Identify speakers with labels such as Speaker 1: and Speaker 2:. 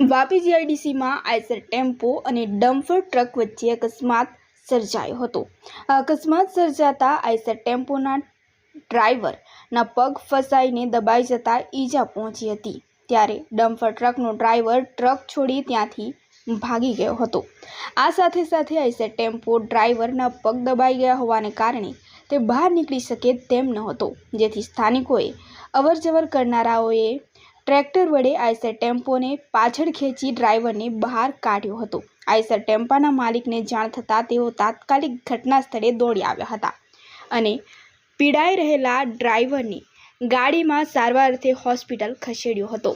Speaker 1: વાપી જીઆઈડીસીમાં Eicher tempo અને dumper truck વચ્ચે અકસ્માત સર્જાયો હતો. અકસ્માત સર્જાતા આઈસર ટેમ્પોના ડ્રાઈવરના પગ ફસાઈને દબાઈ જતા ઈજા પહોંચી હતી. ત્યારે ડમ્ફર ટ્રકનો ડ્રાઈવર ટ્રક છોડી ત્યાંથી ભાગી ગયો હતો. આ સાથે સાથે આઈસર ટેમ્પો ડ્રાઈવરના પગ દબાઈ ગયા હોવાને કારણે તે બહાર નીકળી શકે તેમ ન હતો જેથી સ્થાનિકોએ અવરજવર કરનારાઓએ ટ્રેક્ટર વડે આઈસર ટેમ્પોને પાછળ ખેંચી ડ્રાઈવરને બહાર કાઢ્યો હતો. આઈસર ટેમ્પાના માલિકને જાણ થતાં તેઓ તાત્કાલિક ઘટના સ્થળે દોડી આવ્યા હતા અને પીડાઈ રહેલા ડ્રાઈવરને ગાડીમાં સારવાર અર્થે હોસ્પિટલ ખસેડ્યો હતો.